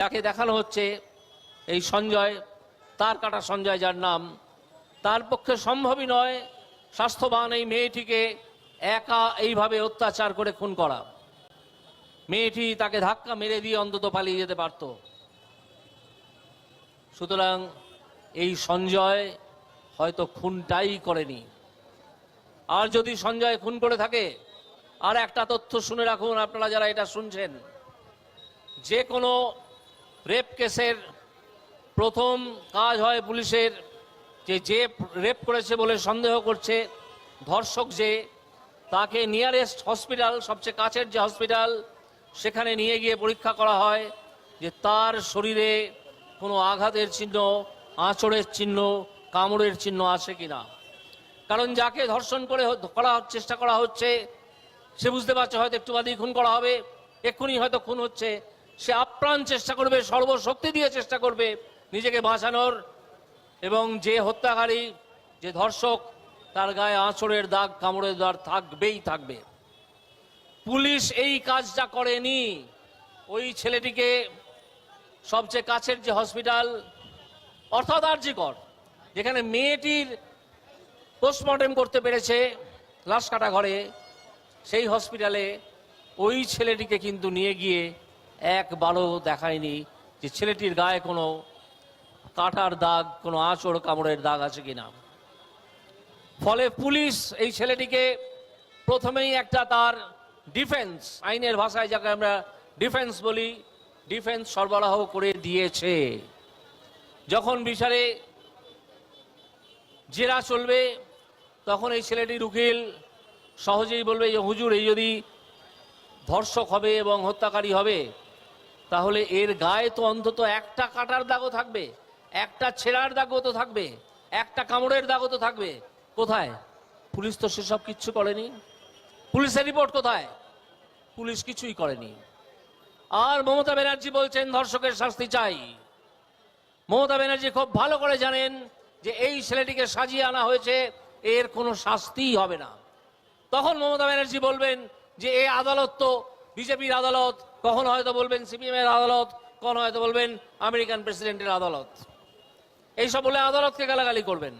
যাকে দেখানো হচ্ছে এই সঞ্জয়, তার কাটা সঞ্জয় যার নাম, তার পক্ষে সম্ভবই নয় স্বাস্থ্যবান এই মেয়েটিকে একা এইভাবে অত্যাচার করে খুন করা। মেয়েটি তাকে ধাক্কা মেরে দিয়ে অন্তত পালিয়ে যেতে পারত। সুতরাং এই সঞ্জয় হয়তো খুনটাই করেনি। আর যদি সঞ্জয় খুন করে থাকে, আর একটা তথ্য শুনে রাখুন আপনারা যারা এটা শুনছেন, যে কোনো রেপ কেসের প্রথম কাজ হয় পুলিশের যে যে রেপ করেছে বলে সন্দেহ করছে ধর্ষক যে, তাকে নিয়ারেস্ট হসপিটাল, সবচেয়ে কাছের যে হসপিটাল, সেখানে নিয়ে গিয়ে পরীক্ষা করা হয় যে তার শরীরে কোনো আঘাতের চিহ্ন, আঁচড়ের চিহ্ন, কামড়ের চিহ্ন আছে কি না কারণ যাকে ধর্ষণ করে করা চেষ্টা করা হচ্ছে, সে বুঝতে পারছে হয়তো একটু বাদেই খুন করা হবে, এক্ষুনি হয়তো খুন হচ্ছে সে আপ্রাণ চেষ্টা করবে, সর্বশক্তি দিয়ে চেষ্টা করবে নিজেকে বাঁচানোর। এবং যে হত্যাকারী, যে ধর্ষক, তার গায়ে আঁচড়ের দাগ, কামড়ের দাগ থাকবেই থাকবে। পুলিশ এই কাজটা করেনি। ওই ছেলেটিকে সবচেয়ে কাছের যে হসপিটাল, অর্থাৎ আর্যিকর যেখানে মেয়েটির পোস্টমর্টেম করতে পেরেছে লাশ কাটা ঘরে, সেই হসপিটালে ওই ছেলেটিকে কিন্তু নিয়ে গিয়ে একবারও দেখায়নি যে ছেলেটির গায়ে কোনো কাটার দাগ, কোনো আঁচড় কামড়ের দাগ আছে কিনা। ফলে পুলিশ এই ছেলেটিকে প্রথমেই একটা তার ডিফেন্স, আইনের ভাষায় যাকে আমরা ডিফেন্স বলি, ডিফেন্স সরবরাহ করে দিয়েছে। যখন বিচারে জেরা চলবে, তখন এই ছেলেটির উকিল সহজেই বলবে যে, হুজুর, এই যদি ধর্ষক হবে এবং হত্যাকারী হবে তাহলে এর গায়ে তো অন্তত একটা কাটার দাগও থাকবে, একটা ছেঁড়ার দাগও তো থাকবে, একটা কামড়ের দাগও তো থাকবে। কোথায়? পুলিশ তো সেসব কিচ্ছু করেনি। পুলিশের রিপোর্ট কোথায়? পুলিশ কিছুই করেনি। আর মমতা ব্যানার্জি বলছেন, ধর্ষকের শাস্তি চাই। মমতা ব্যানার্জি খুব ভালো করে জানেন যে এই ছেলেটিকে সাজিয়ে আনা হয়েছে, এর কোনো শাস্তিই হবে না। তখন মমতা ব্যানার্জি বলবেন যে এ আদালত তো বিজেপির আদালত, কখন হয়তো বলবেন সিপিএম এর আদালত, কখন হয়তো বলবেন আমেরিকান প্রেসিডেন্টের আদালত। এইসব বলে আদালতকে গালাগালি করবেন।